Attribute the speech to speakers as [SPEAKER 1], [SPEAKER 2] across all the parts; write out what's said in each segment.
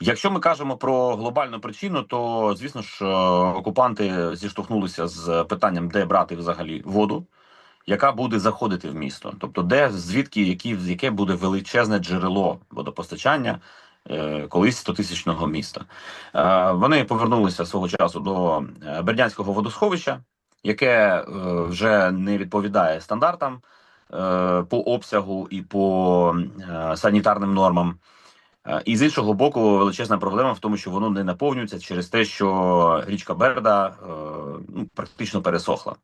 [SPEAKER 1] Якщо ми кажемо про глобальну причину, то звісно ж е, окупанти зіштовхнулися з питанням, де брати взагалі воду, яка буде заходити в місто, тобто, де звідки які яке буде величезне джерело водопостачання е, колись 100-тисячного міста. Е, вони повернулися свого часу до Бердянського водосховища, яке вже не відповідає стандартам по обсягу і по санітарним нормам. Е, І з іншого боку, величезна проблема в тому, що воно не наповнюється через те, що річка Берда е, ну, практично пересохла.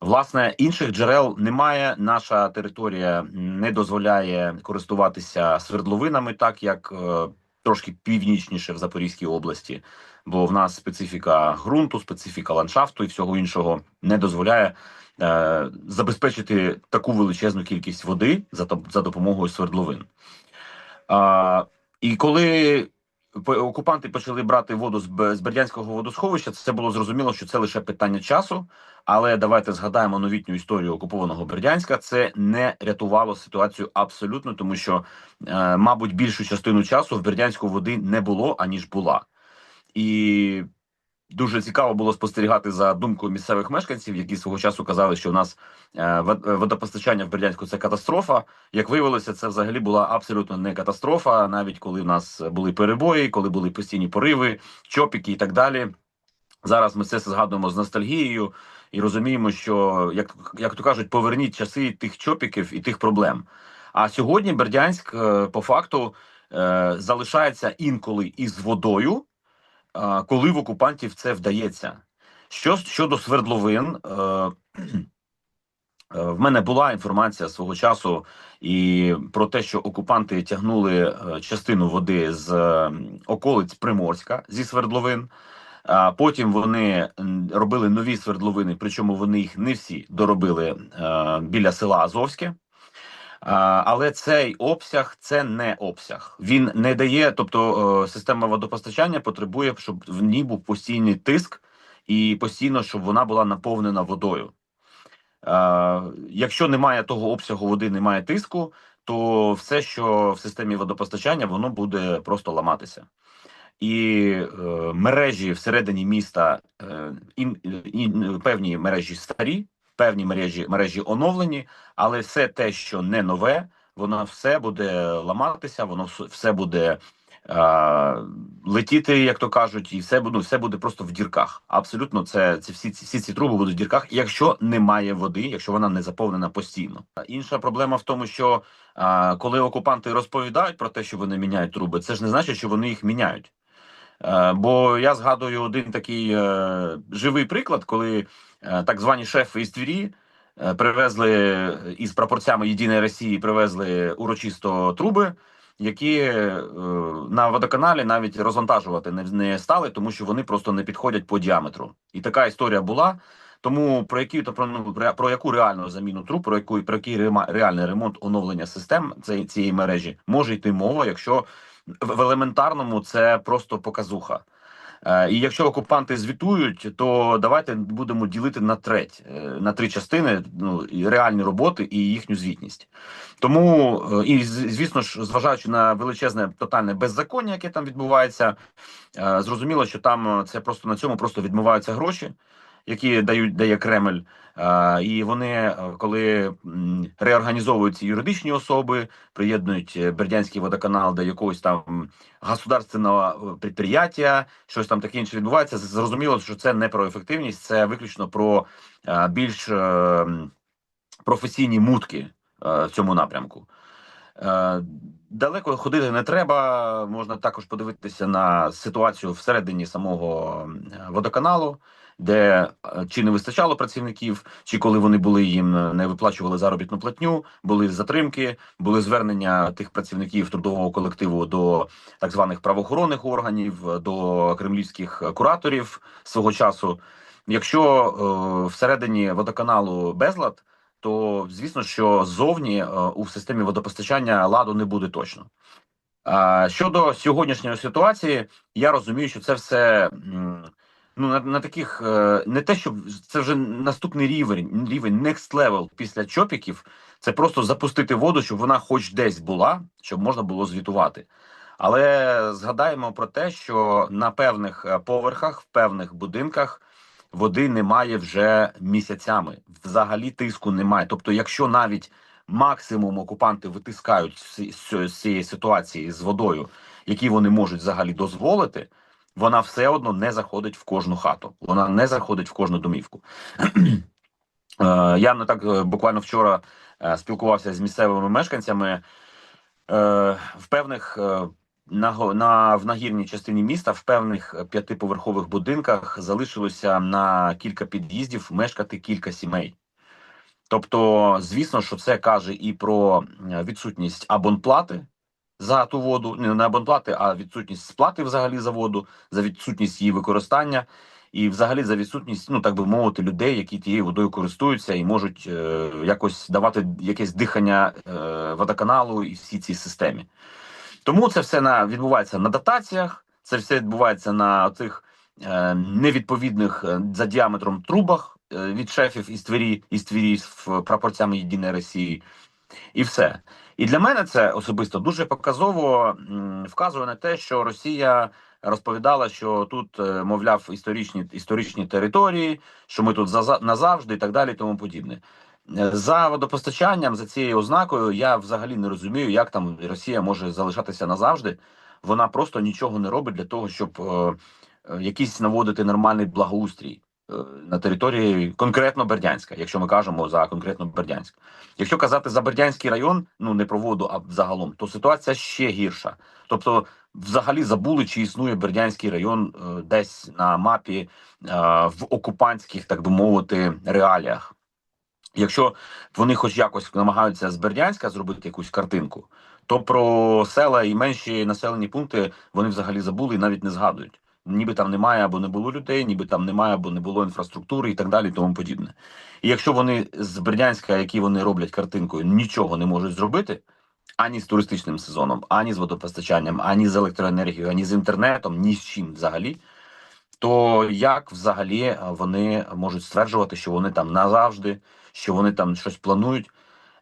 [SPEAKER 1] Власне, інших джерел немає. Наша територія не дозволяє користуватися свердловинами, так як е, трошки північніше в Запорізькій області, бо в нас специфіка ґрунту, специфіка ландшафту і всього іншого не дозволяє е, забезпечити таку величезну кількість води за, за допомогою свердловин. А, і коли окупанти почали брати воду з, Бердянського водосховища, це було зрозуміло, що це лише питання часу. Але давайте згадаємо новітню історію окупованого Бердянська. Це не рятувало ситуацію абсолютно, тому що, е, мабуть, більшу частину часу в Бердянську води не було аніж була. І дуже цікаво було спостерігати за думкою місцевих мешканців, які свого часу казали, що у нас е, вод- водопостачання в Бердянську це катастрофа. Як виявилося, це взагалі була абсолютно не катастрофа, навіть коли в нас були перебої, коли були постійні пориви, чопіки і так далі. Зараз ми це все згадуємо з ностальгією і розуміємо, що як, як то кажуть, поверніть часи тих чопіків і тих проблем. А сьогодні Бердянськ е, по факту е, залишається інколи із водою, коли в окупантів це вдається. Що щодо свердловин, е, Е, В мене була інформація свого часу і про те, що окупанти тягнули е, частину води з околиць Приморська зі свердловин. А потім вони робили нові свердловини, причому вони їх не всі доробили біля села Азовське. Але цей обсяг це не обсяг. Він не дає, тобто е, система водопостачання потребує, щоб в ній був постійний тиск і постійно, щоб вона була наповнена водою. Якщо немає того обсягу води, немає тиску, то все, що в системі водопостачання, воно буде просто ламатися. І е, мережі всередині міста е, ін, ін, певні мережі старі, певні мережі мережі оновлені, але все те, що не нове, воно все буде ламатися, воно все буде е, летіти, як то кажуть, і все ну, все буде просто в дірках. Абсолютно, це, це всі, ці- всі ці труби будуть в дірках, якщо немає води, якщо вона не заповнена постійно. Інша проблема в тому, що е, коли окупанти розповідають про те, що вони міняють труби, це ж не значить, що вони їх міняють. Е, Бо я згадую один такий е, живий приклад, коли так звані шефи із Твірі е, привезли із прапорцями Єдиної Росії, привезли урочисто труби, які е, на водоканалі навіть розвантажувати не, стали, тому що вони просто не підходять по діаметру. І така історія була. Тому про які то про, ну, про, яку реальну заміну труб, про яку про який реальний ремонт оновлення систем цієї, цієї мережі може йти мова, якщо в елементарному це просто показуха. Е, І якщо окупанти звітують, то давайте будемо ділити на треть е, на три частини ну реальні роботи і їхню звітність. Тому е, і звісно ж, зважаючи на величезне тотальне беззаконня, яке там відбувається, зрозуміло, що там це просто на цьому просто відмиваються гроші, які дають дає Кремль. І вони, е, коли м, реорганізовують ці юридичні особи, приєднують е, Бердянський водоканал до якогось там государственного е, підприємства, щось там таке інше відбувається. Зрозуміло, що це не про ефективність, це виключно про більш професійні мутки в цьому напрямку. Далеко ходити не треба. Можна також подивитися на ситуацію всередині самого водоканалу, де е, чи не вистачало працівників, чи коли вони були їм е, не виплачували заробітну платню, були затримки, були звернення тих працівників трудового колективу до так званих правоохоронних органів, е, до кремлівських кураторів свого часу. Якщо е, всередині водоканалу безлад, то звісно, що ззовні е, у системі водопостачання ладу не буде точно. А щодо сьогоднішньої ситуації, я розумію, що це все м, ну на, на таких е, не те, щоб це вже наступний рівень, рівень next level після чопіків. Це просто запустити воду, щоб вона хоч десь була, щоб можна було звітувати. Але згадаємо про те, що на певних е, поверхах, в певних будинках води немає вже місяцями. Взагалі тиску немає. Тобто, якщо навіть максимум окупанти витискають з цієї ситуації з водою, які вони можуть взагалі дозволити, вона все одно не заходить в кожну хату. Вона не заходить в кожну домівку. Е, Я не так е, буквально вчора е, спілкувався з місцевими мешканцями в певних на, на в нагірній частині міста, в певних п'ятиповерхових будинках залишилося на кілька під'їздів мешкати кілька сімей. Тобто, звісно, що це каже і про відсутність абонплати за ту воду, не не абонплати, а відсутність сплати взагалі за воду, за відсутність її використання, і взагалі за відсутність, ну так би мовити, людей, які тією водою користуються і можуть е, якось давати якесь дихання е, водоканалу і всій цій системі. Тому це все на відбувається на дотаціях, це все відбувається на цих е, невідповідних е, за діаметром трубах е, від шефів із Твері, із Твері з прапорцями Єдиної Росії, і все. І для мене це особисто дуже показово вказує на те, що Росія розповідала, що тут, е, мовляв, історичні історичні території, що ми тут назавжди і так далі, і тому подібне. Е, За водопостачанням, за цією ознакою, я взагалі не розумію, як там Росія може залишатися назавжди. Вона просто нічого не робить для того, щоб е, е, якийсь наводити нормальний благоустрій на території конкретно Бердянська, якщо ми кажемо за конкретно Бердянськ. Якщо казати за Бердянський район, ну не про воду, а загалом, то ситуація ще гірша. Тобто, взагалі забули, чи існує Бердянський район е, десь на мапі е, в окупантських, так би мовити, реаліях. Якщо вони хоч якось намагаються з Бердянська зробити якусь картинку, то про села і менші населені пункти вони взагалі забули і навіть не згадують. Ніби там немає або не було людей, ніби там немає або не було інфраструктури і так далі, і тому подібне. І якщо вони з Бердянська, які вони роблять картинкою, нічого не можуть зробити ані з туристичним сезоном, ані з водопостачанням, ані з електроенергією, ані з інтернетом, ні з чим взагалі, то як взагалі е, вони можуть стверджувати, що вони там назавжди, що вони там щось планують?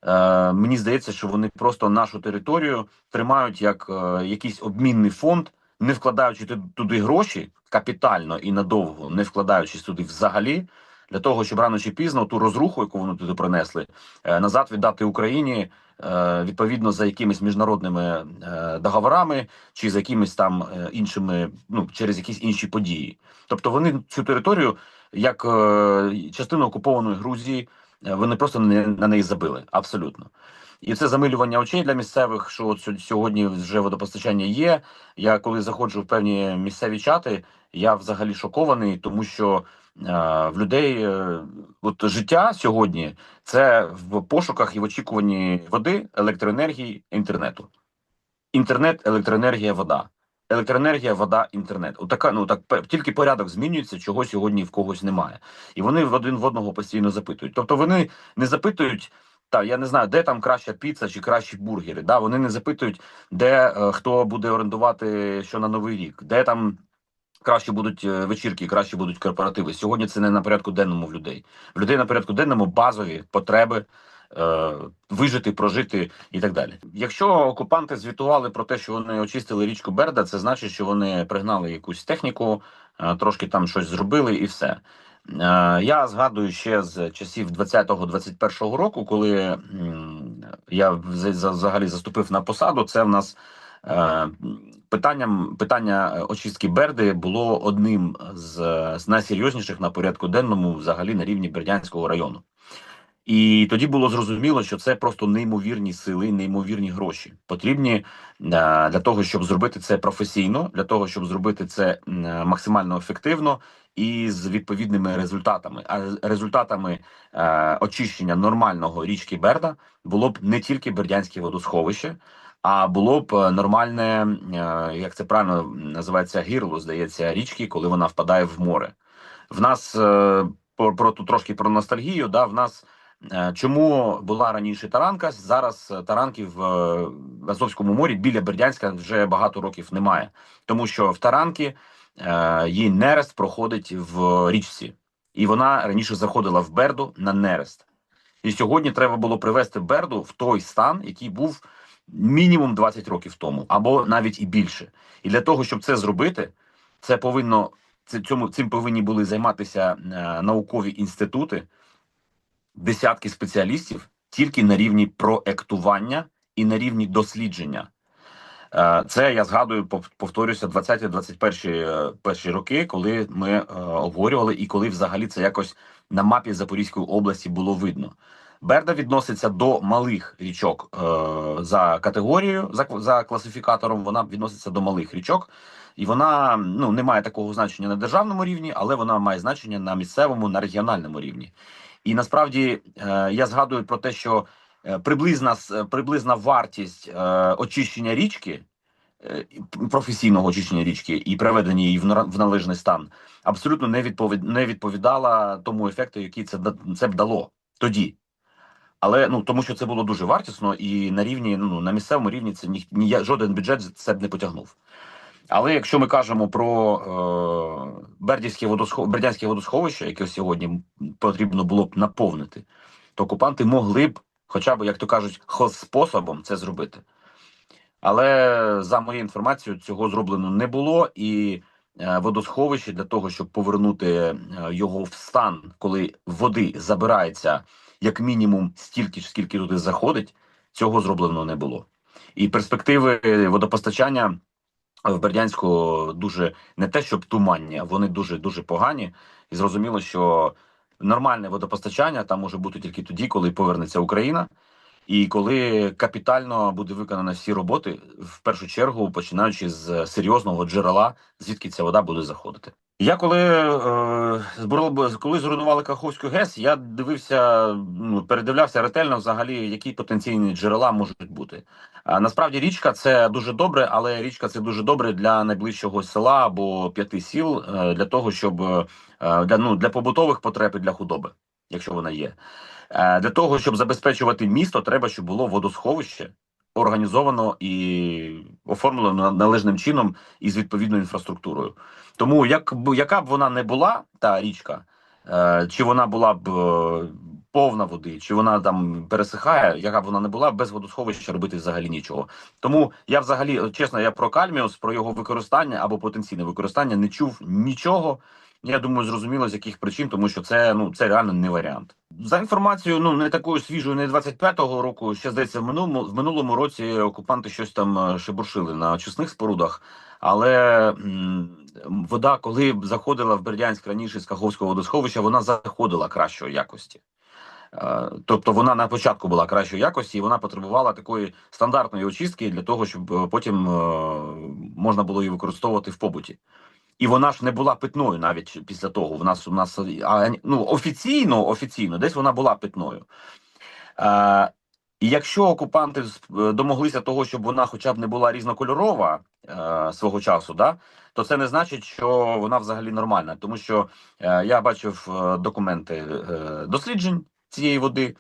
[SPEAKER 1] Е, мені здається, що вони просто нашу територію тримають як е, якийсь обмінний фонд, не вкладаючи ту- туди гроші капітально і надовго, не вкладаючись туди взагалі, для того, щоб рано чи пізно ту розруху, яку вони туди принесли, е, назад віддати Україні е, відповідно за якимись міжнародними е, договорами чи за якимись там іншими, ну через якісь інші події. Тобто вони цю територію, як частину окупованої Грузії, вони просто на неї забили абсолютно. І це замилювання очей для місцевих, що от сьогодні вже водопостачання є. Я коли заходжу в певні місцеві чати, я взагалі шокований, тому що е, в людей е, от життя сьогодні це в пошуках і в очікуванні води, електроенергії, інтернету. Інтернет, електроенергія, вода. Електроенергія, вода, інтернет. Отака, ну так тільки порядок змінюється, чого сьогодні в когось немає. І вони один в одного постійно запитують. Тобто вони не запитують. Та я не знаю, де там краща піца чи кращі бургери. Да, вони не запитують, де е, хто буде орендувати що на новий рік, де там краще будуть е, вечірки, краще будуть корпоративи. Сьогодні це не на порядку денному в людей. В людей на порядку денному базові потреби е, вижити, прожити і так далі. Якщо окупанти звітували про те, що вони очистили річку Берда, це значить, що вони пригнали якусь техніку, трошки там щось зробили, і все. Е, Я згадую ще з часів 20-21 року, коли я за- взагалі заступив на посаду. Це в нас е, питанням питання очистки Берди було одним з найсерйозніших на порядку денному, взагалі на рівні Бердянського району. І тоді було зрозуміло, що це просто неймовірні сили, неймовірні гроші потрібні е, для того, щоб зробити це професійно, для того, щоб зробити це е, максимально ефективно і з відповідними результатами. А результатами е, очищення нормального річки Берда було б не тільки Бердянське водосховище, а було б нормальне, як це правильно називається, гірло, здається, річки, коли вона впадає в море. В нас про, про трошки про ностальгію. Да, в нас чому була раніше таранка? Зараз е, таранки в, е, Азовському морі біля Бердянська вже багато років немає, тому що в таранки е, її нерест проходить в річці, і вона раніше заходила в Берду на нерест. І сьогодні треба було привести Берду в той стан, який був мінімум 20 років тому, або навіть і більше. І для того, щоб це зробити, це повинно цьому цим повинні були займатися е, наукові інститути, десятки спеціалістів тільки на рівні проектування і на рівні дослідження. Е, Це я згадую, пов- повторюся, 20-21 е, роки, коли ми е, обговорювали і коли взагалі це якось на мапі Запорізької області було видно. Берда відноситься до малих річок за категорією, за, за класифікатором. Вона відноситься до малих річок, і вона ну не має такого значення на державному рівні, але вона має значення на місцевому, на регіональному рівні. І насправді е, я згадую про те, що е, приблизна с- приблизна вартість е, очищення річки, е, професійного очищення річки і приведення її в належний стан, абсолютно не відповід не відповідала тому ефекту, який це це б дало тоді. Але ну тому, що це було дуже вартісно, і на рівні ну на місцевому рівні це ні, ні жоден бюджет це б не потягнув. Але якщо ми кажемо про е, Бердівське водосхов... Бердянське водосховище, яке сьогодні потрібно було б наповнити, то окупанти могли б, хоча б, як то кажуть, способом це зробити. Але за моєю інформацією, цього зроблено не було, і е, водосховище для того, щоб повернути е, його в стан, коли води забирається як мінімум стільки ж, скільки туди заходить, цього зроблено не було. І перспективи водопостачання в Бердянську дуже не те, щоб туманні, а вони дуже дуже погані. І зрозуміло, що нормальне водопостачання там може бути тільки тоді, коли повернеться Україна, і коли капітально буде виконано всі роботи, в першу чергу починаючи з серйозного джерела, звідки ця вода буде заходити. Я коли е, збирав, коли зруйнували Каховську ГЕС, я дивився, ну передивлявся ретельно взагалі, які потенційні джерела можуть бути. Насправді річка це дуже добре, але річка це дуже добре для найближчого села або п'яти сіл е, для того, щоб е, для ну для побутових потреб і для худоби, якщо вона є. Е, Для того, щоб забезпечувати місто, треба, щоб було водосховище організовано і оформлено належним чином і з відповідною інфраструктурою. Тому як б яка б вона не була, та річка, е, чи вона була б е, повна води, чи вона там пересихає, яка б вона не була, без водосховища робити взагалі нічого. Тому я взагалі, чесно, я про кальміус, про його використання або потенційне використання не чув нічого. Я думаю, зрозуміло з яких причин, тому що це ну це реально не варіант. За інформацією, ну не такою свіжою, не 25-го року. Ще здається, в минулому в минулому році окупанти щось там е, шебуршили на очисних спорудах. Але вода, коли заходила в Бердянськ раніше з Каховського водосховища, вона заходила кращої якості. Е, Тобто вона на початку була кращої якості, і вона потребувала такої стандартної очистки для того, щоб е, потім можна було її використовувати в побуті. І вона ж не була питною навіть після того. В нас у нас а, ну, офіційно, офіційно, десь вона була питною. Е, і якщо окупанти домоглися того, щоб вона хоча б не була різнокольорова е, свого часу, да, то це не значить, що вона взагалі нормальна. Тому що е, я бачив е, документи е, досліджень цієї води.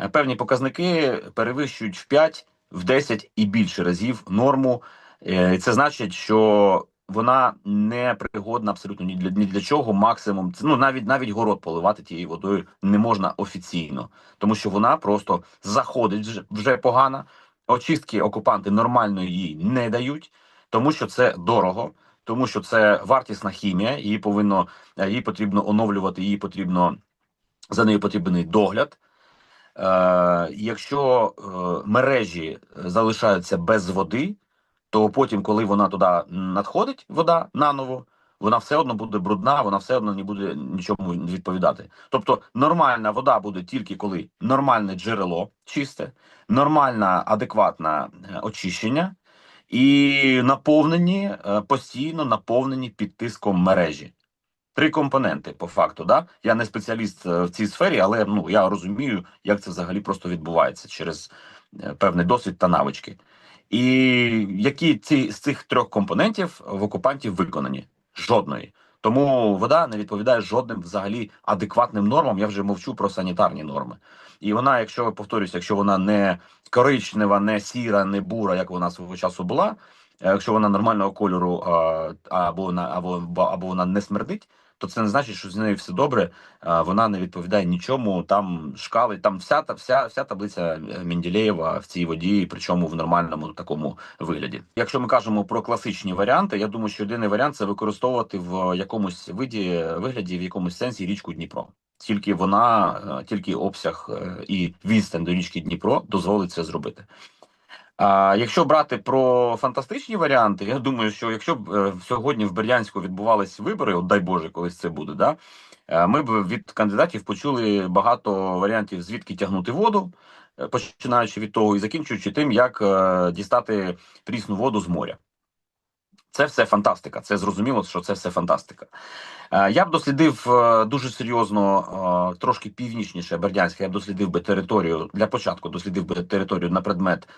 [SPEAKER 1] Е, Певні показники перевищують в 5, в 10 і більше разів норму. Е, Це значить, що вона не пригодна абсолютно ні для ні для чого. Максимум це ну навіть навіть город поливати тією водою не можна офіційно, тому що вона просто заходить вже, погано. Очистки окупанти нормально їй не дають, тому що це дорого, тому що це вартісна хімія. Її повинно е, її потрібно оновлювати, її потрібно за нею потрібний догляд. Е, якщо е, мережі залишаються без води, то потім, коли вона туди надходить, вода наново, вона все одно буде брудна, вона все одно не буде нічому відповідати. Тобто нормальна вода буде тільки коли нормальне джерело чисте, нормальна, адекватна е, очищення і наповнені е, постійно наповнені під тиском мережі. Три компоненти по факту. Да? Я не спеціаліст е, в цій сфері, але ну я розумію, як це взагалі просто відбувається через е, певний досвід та навички. І які ці з цих трьох компонентів в окупантів виконані? Жодної. Тому вода не відповідає жодним взагалі адекватним нормам. Я вже мовчу про санітарні норми. І вона, якщо повторюсь, якщо вона не коричнева, не сіра, не бура, як вона свого часу була, е, якщо вона нормального кольору або вона або, або вона не смердить, то це не значить, що з нею все добре. Вона не відповідає нічому. Там шкали, там вся та вся, вся таблиця Менделєєва в цій воді, причому в нормальному такому вигляді. Якщо ми кажемо про класичні варіанти, я думаю, що єдиний варіант це використовувати в якомусь виді вигляді, в якомусь сенсі річку Дніпро. Тільки вона, е, тільки обсяг е, і відстань до річки Дніпро дозволить це зробити. А якщо брати про фантастичні варіанти, я думаю, що якщо б е, сьогодні в Бердянську відбувались вибори, от дай Боже, колись це буде, да е, ми б від кандидатів почули багато варіантів, звідки тягнути воду, е, починаючи від того і закінчуючи тим, як дістати прісну воду з моря. Це все фантастика. Це зрозуміло, що це все фантастика. Е, Я б дослідив е, дуже серйозно, е, трошки північніше Бердянська. Я б дослідив би територію для початку. Дослідив би територію на предмет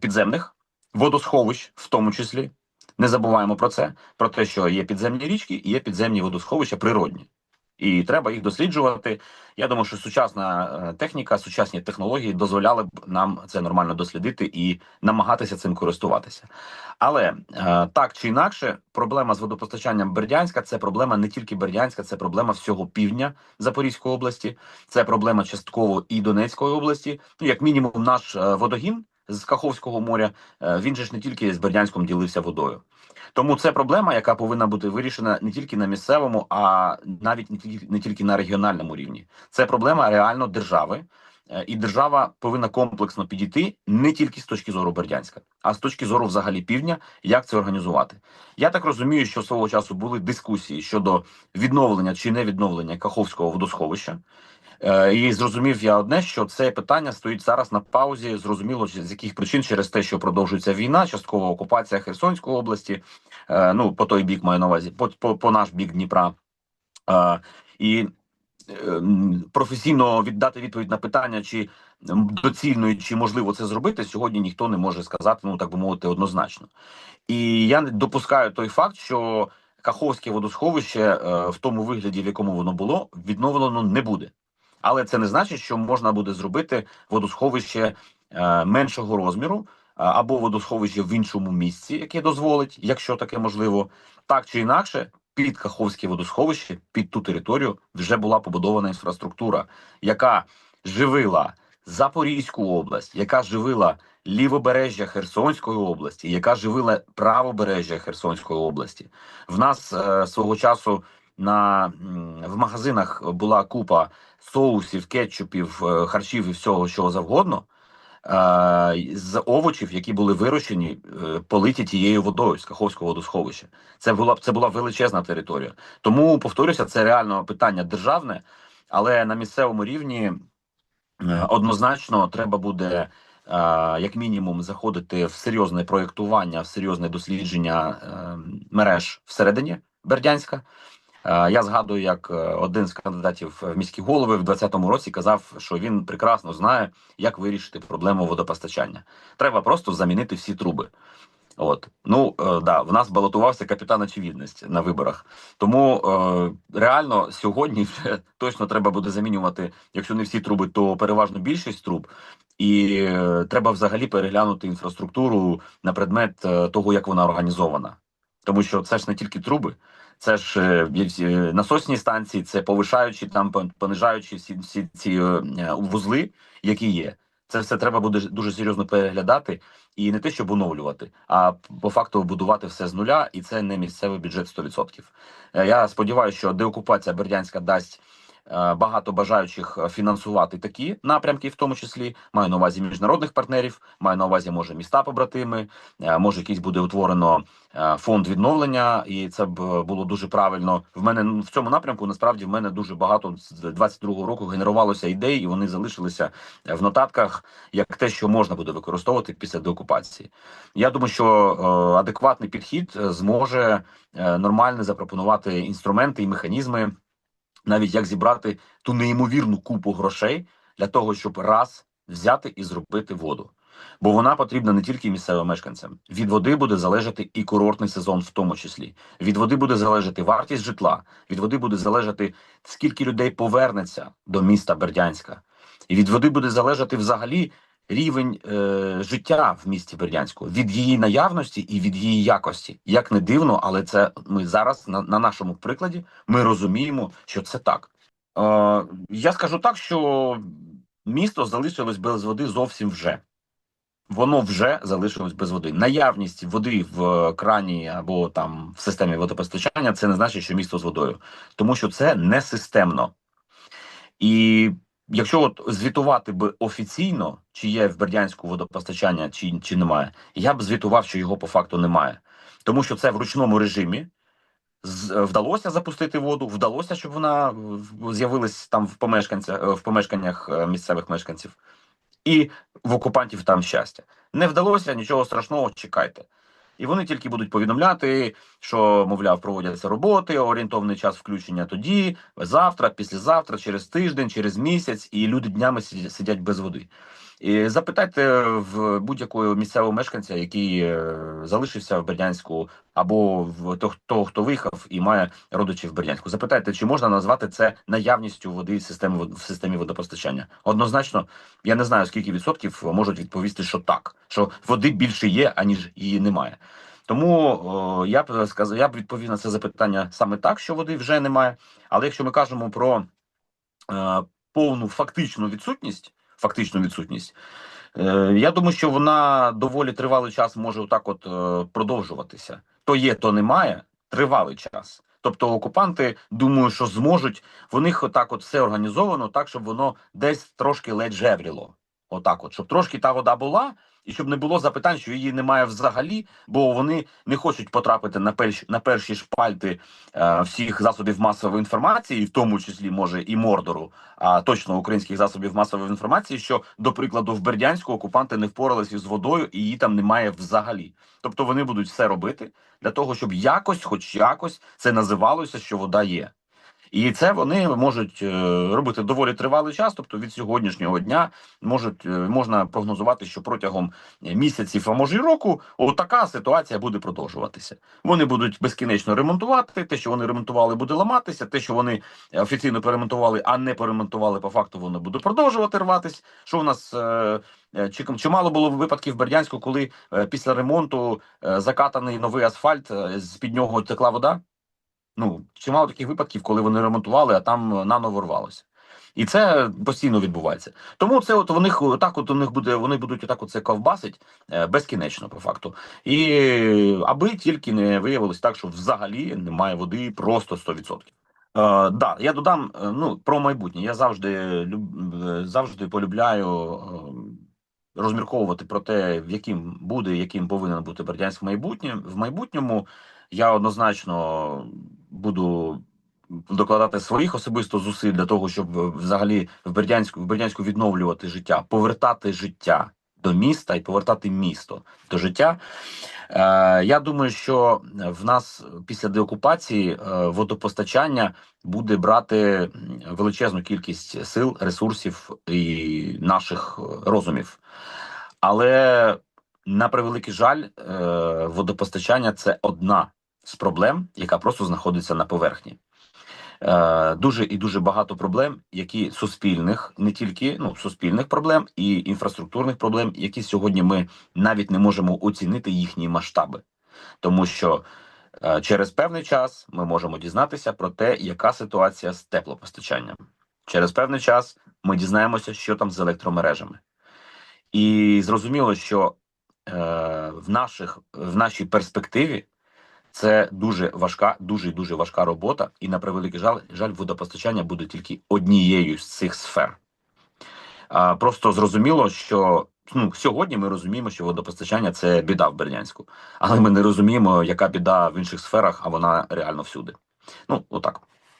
[SPEAKER 1] підземних водосховищ, в тому числі. Не забуваємо про це: про те, що є підземні річки і є підземні водосховища природні. І треба їх досліджувати. Я думаю, що сучасна е, техніка, сучасні технології дозволяли б нам це нормально дослідити і намагатися цим користуватися. Але е, так чи інакше, проблема з водопостачанням Бердянська це проблема не тільки Бердянська, це проблема всього півдня Запорізької області, це проблема частково і Донецької області. Ну, як мінімум, наш е, водогін з Каховського моря е, він же ж не тільки з Бердянськом ділився водою. Тому це проблема, яка повинна бути вирішена не тільки на місцевому, а навіть не тільки не тільки на регіональному рівні. Це проблема реально держави. Е, І держава повинна комплексно підійти не тільки з точки зору Бердянська, а з точки зору взагалі півдня, як це організувати. Я так розумію, що свого часу були дискусії щодо відновлення чи не відновлення Каховського водосховища. Е, І зрозумів я одне, що це питання стоїть зараз на паузі. Зрозуміло, з яких причин через те, що продовжується війна, часткова окупація Херсонської області. е, Ну по той бік маю на увазі, по, по, по наш бік Дніпра. Е, І професійно віддати відповідь на питання, чи доцільно чи можливо це зробити, сьогодні ніхто не може сказати, ну так би мовити, однозначно. І я не допускаю той факт, що Каховське водосховище в тому вигляді, в якому воно було, відновлено не буде. Але це не значить, що можна буде зробити водосховище е, меншого розміру або водосховище в іншому місці, яке дозволить, якщо таке можливо, так чи інакше, під Каховське водосховище, під ту територію вже була побудована інфраструктура, яка живила Запорізьку область, яка живила лівобережжя Херсонської області, яка живила правобережжя Херсонської області. В нас е, свого часу на в магазинах була купа соусів, кетчупів, е, харчів і всього, що завгодно. е, З овочів, які були вирощені, е, политі тією водою з Каховського водосховища. Це була це була величезна територія. Тому повторюся, це реально питання державне, але на місцевому рівні однозначно треба буде. Як мінімум заходити в серйозне проєктування, в серйозне дослідження мереж всередині Бердянська. Е, Я згадую, як е, один з кандидатів в міські голови в 2020 році казав, що він прекрасно знає, як вирішити проблему водопостачання. Треба просто замінити всі труби. От ну е, да, в нас балотувався капітан очевидність на виборах. Тому е, реально сьогодні вже точно треба буде замінювати, якщо не всі труби, то переважно більшість труб. І е, треба взагалі переглянути інфраструктуру на предмет е, того, як вона організована. Тому що це ж не тільки труби, це ж е, е, насосні станції, це повишаючі там понижаючи всі, всі ці е, вузли, які є. Це все треба буде дуже серйозно переглядати і не те, щоб оновлювати, а по факту будувати все з нуля, і це не місцевий бюджет 100%. Е, Я сподіваюся, що деокупація Бердянська дасть багато бажаючих е, фінансувати такі напрямки, в тому числі маю на увазі міжнародних партнерів, маю на увазі, може, міста побратими, е, може, якийсь буде утворено е, фонд відновлення, і це б е, було дуже правильно. В мене в цьому напрямку насправді в мене дуже багато з 22-го року генерувалося ідей, і вони залишилися е, в нотатках як те, що можна буде використовувати після деокупації. Я думаю, що е, адекватний підхід е, зможе е, нормально запропонувати інструменти і механізми, навіть як зібрати ту неймовірну купу грошей для того, щоб раз взяти і зробити воду. Бо вона потрібна не тільки місцевим мешканцям. Від води буде залежати і курортний сезон, в тому числі. Від води буде залежати вартість житла, від води буде залежати, скільки людей повернеться до міста Бердянська. І від води буде залежати взагалі, рівень е, життя в місті Бердянську від її наявності і від її якості. Як не дивно, але це ми зараз на, на нашому прикладі ми розуміємо, що це так. Е, я скажу так, що місто залишилось без води зовсім вже. Воно вже залишилось без води. Наявність води в крані або там в системі водопостачання це не значить, що місто з водою, тому що це не системно. І якщо от звітувати би офіційно, чи є в Бердянську водопостачання, чи, чи немає, я б звітував, що його по факту немає, тому що це в ручному режимі. З- Вдалося запустити воду, вдалося, щоб вона в- з'явилась там в помешканцях в помешканнях е, місцевих мешканців, і в окупантів там щастя. Не вдалося, нічого страшного, чекайте. І вони тільки будуть повідомляти, що, мовляв, проводяться роботи, орієнтовний час включення тоді, завтра, післязавтра, через тиждень, через місяць, і люди днями сидять, без води. І запитайте в будь-якого місцевого мешканця, який е, залишився в Бердянську, або в того, хто виїхав і має родичів в Бердянську. Запитайте, чи можна назвати це наявністю води в системі водопостачання? Однозначно, я не знаю скільки відсотків можуть відповісти, що так, що води більше є, аніж її немає. Тому о, я б сказав, я б відповів на це запитання саме так, що води вже немає. Але якщо ми кажемо про е, повну фактичну відсутність, фактичну відсутність, е, я думаю, що вона доволі тривалий час може отак от е, продовжуватися. То є, то немає. Тривалий час. Тобто окупанти думаю, що зможуть в них отак от все організовано, так щоб воно десь трошки ледь жевріло. Отак, от, щоб трошки та вода була, і щоб не було запитань, що її немає взагалі, бо вони не хочуть потрапити на перші на перші шпальти е, всіх засобів масової інформації, в тому числі може і мордору, а точно українських засобів масової інформації, що до прикладу в Бердянську окупанти не впоралися з водою і її там немає взагалі. Тобто вони будуть все робити для того, щоб якось, хоч якось, це називалося, що вода є. І це вони можуть е, робити доволі тривалий час. Тобто від сьогоднішнього дня можуть е, можна прогнозувати, що протягом місяців, а може й року, отака ситуація буде продовжуватися. Вони будуть безкінечно ремонтувати. Те, що вони ремонтували, буде ламатися. Те, що вони офіційно перемонтували, а не перемонтували, по факту воно буде продовжувати рватись. Що у нас е, чи чимало було випадків в Бердянську, коли після ремонту закатаний новий асфальт, з під нього текла вода? Ну, чимало таких випадків, коли вони ремонтували, а там наново рвалося. І це постійно відбувається. Тому це от у них так, от у них буде, вони будуть отак оце ковбасить е, безкінечно, по факту. І аби тільки не виявилось так, що взагалі немає води просто 100%. Е, да, я додам е, ну про майбутнє. Я завжди люб, е, завжди полюбляю розмірковувати про те, в яким буде, яким повинен бути Бердянськ в майбутньому. В майбутньому я однозначно буду докладати своїх особисто зусиль для того, щоб е, взагалі в Бердянську в Бердянську відновлювати життя, повертати життя до міста і повертати місто до життя. Е, я думаю, що в нас після деокупації е, водопостачання буде брати величезну кількість сил, ресурсів і наших розумів. Але на превеликий жаль, е, водопостачання це одна з проблем, яка просто знаходиться на поверхні. Е, дуже і дуже багато проблем, які суспільних, не тільки ну суспільних проблем і інфраструктурних проблем, які сьогодні ми навіть не можемо оцінити їхні масштаби, тому що е, через певний час ми можемо дізнатися про те, яка ситуація з теплопостачанням. Через певний час ми дізнаємося, що там з електромережами, і зрозуміло, що е, в наших в нашій перспективі це дуже важка, дуже дуже важка робота, і на превеликий жаль, жаль, водопостачання буде тільки однією з цих сфер. А, просто зрозуміло, що ну, сьогодні ми розуміємо, що водопостачання це біда в Бердянську, але ми не розуміємо, яка біда в інших сферах, а вона реально всюди. Ну, отак.